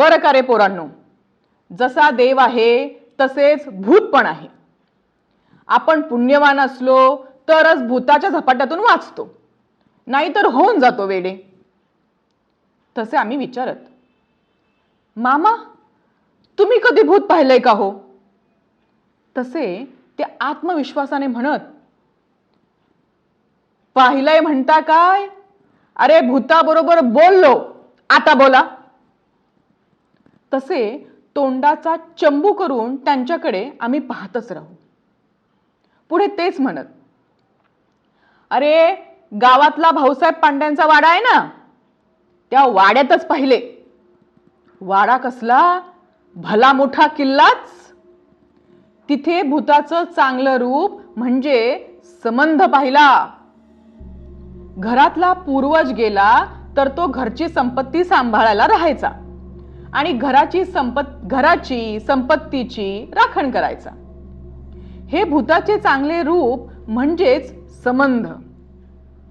बरं का रे पोरांनो? जसा देव आहे तसेच भूत पण आहे. आपण पुण्यवान असलो तरच भूताच्या झपाट्यातून वाचतो. नाहीतर होऊन जातो वेडे. तसे आम्ही विचारत. मामा तुम्ही कधी भूत पाहिलंय का हो? तसे ते आत्मविश्वासाने म्हणत. पाहिलंय म्हणता काय? अरे भूताबरोबर बोललो. आता बोला. तसे तोंडाचा चंबू करून त्यांच्याकडे आम्ही पाहतच राहू. पुढे तेच म्हणत अरे गावातला भाऊसाहेब पांड्यांचा वाडा आहे ना? त्या वाड्यातच पाहिले. वाडा कसला? भला मोठा किल्लाच? तिथे भूताचं चांगलं रूप म्हणजे संबंध पाहिला. घरातला पूर्वज गेला तर तो घरची संपत्ती सांभाळायला राहायचा. आणि घराची संपत घराची संपत्तीची राखण करायचा. हे भूताचे चांगले रूप म्हणजेच संबंध.